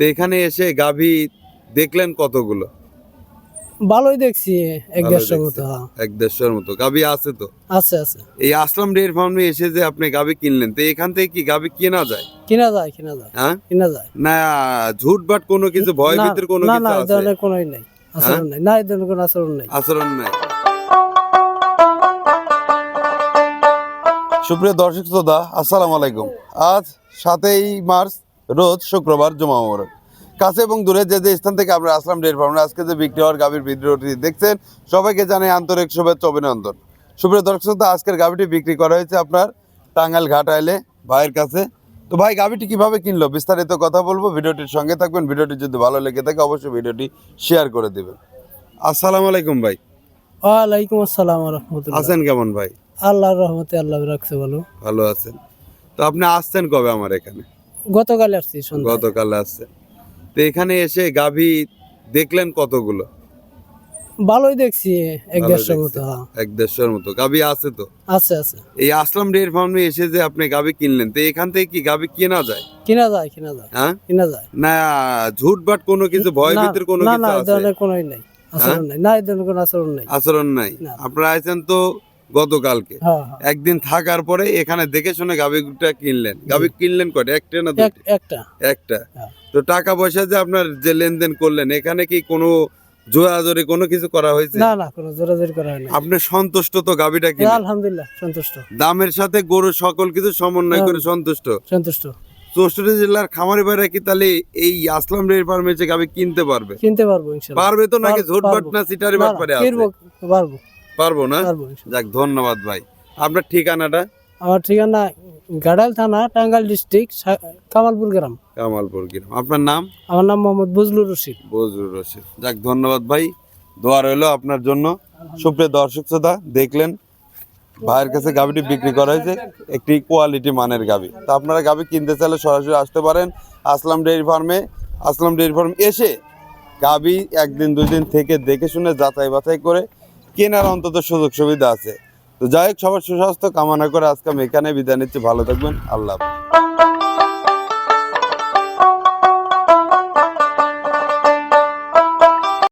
তো এখানে এসে গাভী দেখলেন কতগুলো? ভালোই দেখছি এক ভালো দেড়শো মতো হ্যাঁ। এক দেড়শোর মতো। গাভী আছে তো? আছে আছে। এই আসলাম ডেয়ারি ফার্মে এসে যে আপনি গাভী কিনলেন তো এখান থেকে কি গাভী কেনা যায়? কিনা যায় কিনা যায়। হ্যাঁ? কিনা যায়। না ঝুট বাট কোনো কিছু ভয় ভিতর কোনো কিছু না ধরনের কোনোই নাই আচরণ হ্যাঁ? নাই। না ধরনের কোনো আচরণ নাই। আচরণ নাই? সুপ্রিয় দর্শক শ্রোতা আসসালামু আলাইকুম। আজ সাতই মার্চ রোজ শুক্রবার জমা মোবারক। কাছে এবং দূরে যে যে স্থান থেকে আমরা আসলাম ডের ফার্মে আজকে যে বিক্রি হওয়ার গাভীর ভিডিওটি দেখছেন সবাইকে জানাই আন্তরিক শুভেচ্ছা অভিনন্দন। সুপ্রিয় দর্শক শ্রোতা আজকের গাভীটি বিক্রি করা হয়েছে আপনার টাঙ্গাইল ঘাট আইলে ভাইয়ের কাছে। তো ভাই গাভীটি কীভাবে কিনলো? বিস্তারিত কথা বলব ভিডিওটির সঙ্গে থাকবেন। ভিডিওটি যদি ভালো লেগে থাকে অবশ্যই ভিডিওটি শেয়ার করে দেবেন। আসসালামু আলাইকুম ভাই। ওয়ালাইকুম আসসালাম রহমতুল্লাহ। আছেন কেমন ভাই? আল্লাহর রহমতে আল্লাহ রাখছে ভালো। ভালো আছেন। তো আপনি আসছেন কবে আমার এখানে? গতকাল আসছি সন্ধ্যা গতকাল আসছেন তো এখানে এসে গাভী দেখলেন কতগুলো? ভালোই দেখছি এক ভালো মতো হ্যাঁ। এক দেড়শোর মতো। গাভী আছে তো? আছে আছে। এই আসলাম ডেয়ারি ফার্মে এসে যে আপনি গাভী কিনলেন তো এখান থেকে কি গাভী কেনা যায়? কিনা যায় কিনা যায়। হ্যাঁ? কিনা যায়। না ঝুট বাট কোনো কিছু ভয় না, ভিতর কোনো না কিছু না এই আছে? কোনোই নাই আচরণ নাই। না এই ধরনের কোনো আচরণ নাই। আচরণ নাই। আপনারা আছেন তো গতকালকে। হ্যাঁ হ্যাঁ। একদিন থাকার পরে এখানে দেখে শুনে গাভীটা কিনলেন। গাভী কিনলেন কয়টা? একটা না একটা। একটা। হ্যাঁ। তো টাকা পয়সা যে আপনার যে লেনদেন করলেন এখানে কি কোনো জোরাজোরি কোনো কিছু করা হয়েছে? না না কোনো জোরাজোরি করা হয় না আপনি সন্তুষ্ট তো গাভীটা কিনে? আলহামদুলিল্লাহ সন্তুষ্ট। দামের সাথে গরু সকল কিছু সমন্বয়। করে সন্তুষ্ট? সন্তুষ্ট। চৌষট্টি জেলার খামারি ভাইরা কি তাহলে এই আসলাম ডেয়ারি ফার্মে গাভী কিনতে পারবে? কিনতে পারব পারবে তো নাকি? ঝোটবাট পারব। না সিটারি বাট পারে পারব। পারব না? যাক ধন্যবাদ ভাই। আপনার ঠিকানাটা? আমার ঠিকানা গাডাল থানা টাঙ্গাইল ডিস্ট্রিক্ট কামালপুর গ্রাম। কামালপুর গ্রাম। আপনার নাম? আমার নাম মোহাম্মদ বজলুর রশিদ। বজলুর রশিদ। যাক ধন্যবাদ ভাই। দোয়া রইল আপনার জন্য। সুপ্রিয় দর্শক শ্রোতা দেখলেন ভাইয়ের কাছে গাভিটি বিক্রি করা হয়েছে একটি কোয়ালিটি মানের গাভি। তা আপনারা গাভি কিনতে চাইলে সরাসরি আসতে পারেন আসলাম ডেয়ারি ফার্মে। আসলাম ডেয়ারি ফার্ম এসে গাভি একদিন দুই দিন থেকে দেখে শুনে যাচাই বাছাই করে কেনার অন্তত সুযোগ সুবিধা আছে। তো যাই হোক, সবার সুস্বাস্থ্য কামনা করে আজকে আমি এখানে বিদায় নিচ্ছি। ভালো থাকবেন। আল্লাহ।